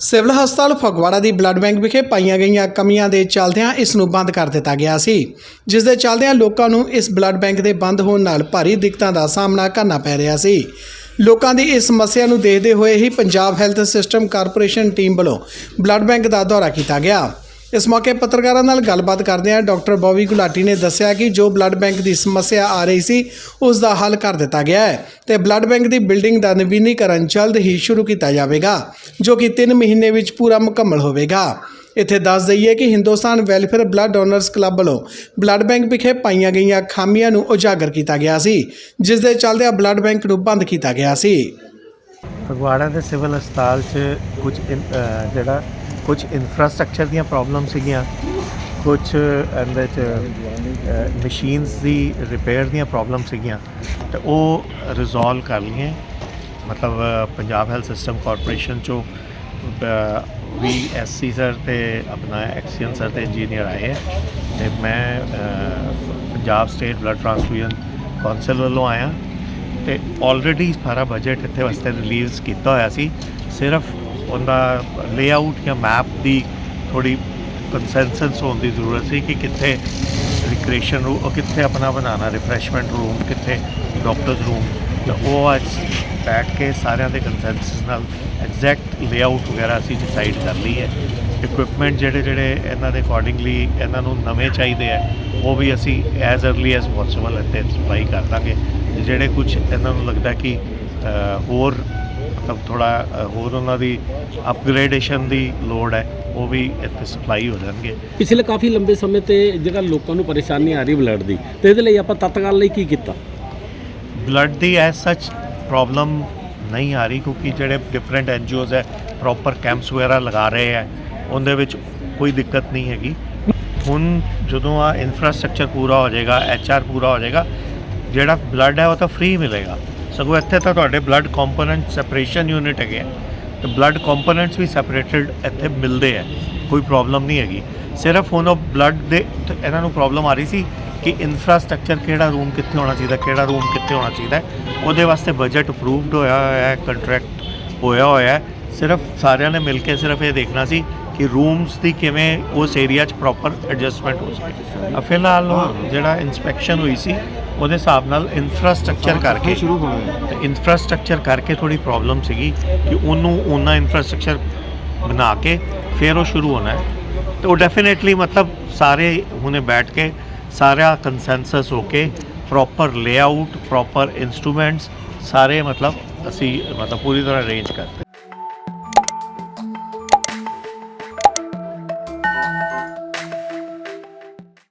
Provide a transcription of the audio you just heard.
Civil ਹਸਪਤਾਲ ਫਗਵਾੜਾ ਦੀ blood bank ਵਿਖੇ ਪਾਈਆਂ ਗਈਆਂ ਕਮੀਆਂ ਦੇ ਚੱਲਦਿਆਂ ਇਸ ਨੂੰ ਬੰਦ ਕਰ ਦਿੱਤਾ ਗਿਆ ਸੀ, ਜਿਸ ਦੇ ਚੱਲਦਿਆਂ ਲੋਕਾਂ ਨੂੰ ਇਸ ਬਲੱਡ ਬੈਂਕ ਦੇ ਬੰਦ ਹੋਣ ਨਾਲ ਭਾਰੀ ਦਿੱਕਤਾਂ ਦਾ ਸਾਹਮਣਾ ਕਰਨਾ ਪੈ ਰਿਹਾ ਸੀ। ਲੋਕਾਂ ਦੀ ਇਸ ਸਮੱਸਿਆ ਨੂੰ ਦੇਖਦੇ ਹੋਏ ਹੀ Punjab health system corporation team ਵੱਲੋਂ ਬਲੱਡ ਬੈਂਕ ਦਾ ਦੌਰਾ ਕੀਤਾ ਗਿਆ। ਇਸ ਮੌਕੇ ਪੱਤਰਕਾਰਾਂ ਨਾਲ ਗੱਲਬਾਤ ਕਰਦਿਆਂ ਡਾਕਟਰ ਬੋਵੀ ਗੁਲਾਟੀ ਨੇ ਦੱਸਿਆ ਕਿ ਜੋ ਬਲੱਡ ਬੈਂਕ ਦੀ ਸਮੱਸਿਆ ਆ ਰਹੀ ਸੀ, ਉਸ ਦਾ ਹੱਲ ਕਰ ਦਿੱਤਾ ਗਿਆ ਹੈ ਤੇ ਬਲੱਡ ਬੈਂਕ ਦੀ ਬਿਲਡਿੰਗ ਦਾ ਨਵੀਨੀਕਰਨ ਜਲਦ ਹੀ ਸ਼ੁਰੂ ਕੀਤਾ ਜਾਵੇਗਾ, ਜੋ ਕਿ 3 ਮਹੀਨੇ ਵਿੱਚ ਪੂਰਾ ਮੁਕੰਮਲ ਹੋਵੇਗਾ। ਇੱਥੇ ਦੱਸ ਦਈਏ ਕਿ Hindustan welfare blood donors club ਵੱਲੋਂ ਬਲੱਡ ਬੈਂਕ ਵਿਖੇ ਪਾਈਆਂ ਗਈਆਂ ਖਾਮੀਆਂ ਨੂੰ ਉਜਾਗਰ ਕੀਤਾ ਗਿਆ ਸੀ, ਜਿਸ ਦੇ ਚੱਲਦਿਆਂ ਬਲੱਡ ਬੈਂਕ ਨੂੰ ਬੰਦ ਕੀਤਾ ਗਿਆ ਸੀ। ਫਗਵਾੜਾ ਦੇ ਸਿਵਲ ਹਸਪਤਾਲ 'ਚ ਕੁਝ ਜਿਹੜਾ ਕੁਝ ਇਨਫਰਾਸਟ੍ਰਕਚਰ ਦੀਆਂ ਪ੍ਰੋਬਲਮ ਸੀਗੀਆਂ ਕੁਝ ਇਹਦੇ 'ਚ ਮਸ਼ੀਨਸ ਦੀ ਰਿਪੇਅਰ ਦੀਆਂ ਪ੍ਰੋਬਲਮ ਸੀਗੀਆਂ, ਤੇ ਉਹ ਰਿਜ਼ੋਲਵ ਕਰ ਲਈਆਂ। ਮਤਲਬ, ਪੰਜਾਬ ਹੈਲਥ ਸਿਸਟਮ ਕਾਰਪੋਰੇਸ਼ਨ 'ਚੋਂ ਵੀ ਐਸਸੀ ਸਰ ਤੇ ਆਪਣਾ ਐਕਸੀਅਨ ਸਰ ਤੇ ਇੰਜੀਨੀਅਰ ਆਏ ਹੈ ਤੇ ਮੈਂ Punjab state blood transfusion council ਵੱਲੋਂ ਆਇਆ। ਤੇ ਆਲਰੇਡੀ ਸਾਰਾ ਬਜਟ ਇੱਥੇ ਵਾਸਤੇ ਰਿਲੀਜ਼ ਕੀਤਾ ਹੋਇਆ ਸੀ। ਸਿਰਫ ਉਹਦਾ ਲੇਆਊਟ ਜਾਂ ਮੈਪ ਦੀ ਥੋੜੀ ਕੰਸੈਂਸਸ ਹੋਣ ਦੀ ਜ਼ਰੂਰਤ ਸੀ ਕਿ ਕਿੱਥੇ ਰਿਕ੍ਰੀਏਸ਼ਨ ਰੂਮ ਉਹ ਕਿੱਥੇ ਆਪਣਾ ਬਣਾਉਣਾ ਰਿਫਰੈਸ਼ਮੈਂਟ ਰੂਮ ਕਿੱਥੇ ਡਾਕਟਰਸ ਰੂਮ ਤਾਂ ਉਹ ਅੱਜ ਬੈਠ ਕੇ ਸਾਰਿਆਂ ਦੇ ਕੰਸੈਂਸਸ ਨਾਲ ਐਗਜ਼ੈਕਟ ਲੇਆਊਟ ਵਗੈਰਾ ਅਸੀਂ ਡਿਸਾਈਡ ਕਰ ਲਈ ਹੈ। ਇਕਵਿਪਮੈਂਟ ਜਿਹੜੇ ਜਿਹੜੇ ਇਹਨਾਂ ਦੇ ਅਕੋਰਡਿੰਗਲੀ ਇਹਨਾਂ ਨੂੰ ਨਵੇਂ ਚਾਹੀਦੇ ਆ ਉਹ ਵੀ ਅਸੀਂ ਐਜ਼ अर्ਲੀ ਐਜ਼ ਪੋਸੀਬਲ ਇੱਥੇ ਸਪਲਾਈ ਕਰ ਦਾਂਗੇ। ਤੇ ਜਿਹੜੇ ਕੁਝ ਇਹਨਾਂ ਨੂੰ ਲੱਗਦਾ ਕਿ ਹੋਰ ਥੋੜਾ ਹੋਰ ਉਹਨਾਂ ਦੀ ਅਪਗ੍ਰੇਡੇਸ਼ਨ ਦੀ ਲੋੜ ਹੈ ਉਹ ਵੀ ਇੱਥੇ ਸਪਲਾਈ ਹੋ ਜਾਣਗੇ। ਪਿਛਲੇ ਕਾਫੀ ਲੰਬੇ ਸਮੇਂ ਤੇ ਜਿਹੜਾ ਲੋਕਾਂ ਨੂੰ ਪਰੇਸ਼ਾਨੀ ਆ ਰਹੀ ਬਲੱਡ ਦੀ। ਤੇ ਇਹਦੇ ਲਈ ਆਪਾਂ ਤਤਕਾਲ ਲਈ ਕੀ ਕੀਤਾ? ਬਲੱਡ ਦੀ ਐਸ ਸੱਚ ਪ੍ਰੋਬਲਮ ਨਹੀਂ ਆ ਰਹੀ ਕਿਉਂਕਿ ਜਿਹੜੇ ਡਿਫਰੈਂਟ ਐਨਜੀਓਜ਼ ਹੈ ਪ੍ਰੋਪਰ ਕੈਂਪਸ ਵਗੈਰਾ ਲਗਾ ਰਹੇ ਹੈ ਉਹਦੇ ਵਿੱਚ ਕੋਈ ਦਿੱਕਤ ਨਹੀਂ ਹੈਗੀ। ਹੁਣ ਜਦੋਂ ਆ ਇਨਫਰਾਸਟ੍ਰਕਚਰ ਪੂਰਾ ਹੋ ਜਾਏਗਾ ਐਚਆਰ ਪੂਰਾ ਹੋ ਜਾਏਗਾ ਜਿਹੜਾ ਬਲੱਡ ਹੈ ਉਹ ਤਾਂ ਫ੍ਰੀ ਮਿਲੇਗਾ। ਸਗੋਂ ਇੱਥੇ ਤਾਂ ਤੁਹਾਡੇ ਬਲੱਡ ਕੰਪੋਨੈਂਟ ਸੈਪਰੇਸ਼ਨ ਯੂਨਿਟ ਹੈਗੇ ਆ। ਤੇ ਬਲੱਡ ਕੰਪੋਨੈਂਟਸ ਵੀ ਸੈਪਰੇਟਡ ਇੱਥੇ ਮਿਲਦੇ ਆ। ਕੋਈ ਪ੍ਰੋਬਲਮ ਨਹੀਂ ਹੈਗੀ। ਸਿਰਫ ਹੁਣ ਉਹ ਬਲੱਡ ਦੇ ਤੇ ਇਹਨਾਂ ਨੂੰ ਪ੍ਰੋਬਲਮ ਆ ਰਹੀ ਸੀ ਕਿ ਇਨਫਰਾਸਟ੍ਰਕਚਰ ਕਿਹੜਾ ਰੂਮ ਕਿੱਥੇ ਹੋਣਾ ਚਾਹੀਦਾ, ਕਿਹੜਾ ਰੂਮ ਕਿੱਥੇ ਹੋਣਾ ਚਾਹੀਦਾ। ਉਹਦੇ ਵਾਸਤੇ ਬਜਟ ਅਪਰੂਵਡ ਹੋਇਆ ਹੋਇਆ ਹੈ ਕੰਟਰੈਕਟ ਹੋਇਆ ਹੋਇਆ ਹੈ। ਸਿਰਫ ਸਾਰਿਆਂ ਨੇ ਮਿਲ ਕੇ ਸਿਰਫ ਇਹ ਦੇਖਣਾ ਸੀ ਕਿ ਰੂਮਸ ਦੀ ਕਿਵੇਂ ਉਸ ਏਰੀਆ 'ਚ ਪ੍ਰੋਪਰ ਐਡਜਸਟਮੈਂਟ ਹੋ ਸਕੇ। ਫਿਲਹਾਲ ਜਿਹੜਾ ਇਨਸਪੈਕਸ਼ਨ ਹੋਈ ਸੀ ਉਹਦੇ ਹਿਸਾਬ ਨਾਲ ਇਨਫਰਾਸਟ੍ਰਕਚਰ ਕਰਕੇ ਸ਼ੁਰੂ ਹੋਣਾ ਤੇ ਇਨਫਰਾਸਟ੍ਰਕਚਰ ਕਰਕੇ ਥੋੜੀ ਪ੍ਰੋਬਲਮ ਸੀਗੀ ਕਿ ਉਹਨੂੰ ਉਹਨਾਂ ਇਨਫਰਾਸਟ੍ਰਕਚਰ ਬਣਾ ਕੇ ਫਿਰ ਉਹ ਸ਼ੁਰੂ ਹੋਣਾ ਹੈ। ਤੇ ਉਹ ਡੈਫੀਨੇਟਲੀ ਮਤਲਬ ਸਾਰੇ ਹੁਣੇ ਬੈਠ ਕੇ ਸਾਰਾ ਕੰਸੈਂਸਸ ਹੋ ਕੇ ਪ੍ਰੋਪਰ ਲੇਆਊਟ ਪ੍ਰੋਪਰ ਇਨਸਟਰੂਮੈਂਟਸ ਸਾਰੇ ਮਤਲਬ ਅਸੀਂ ਮਤਲਬ ਪੂਰੀ ਤਰ੍ਹਾਂ ਅਰੇਂਜ ਕਰਤੇ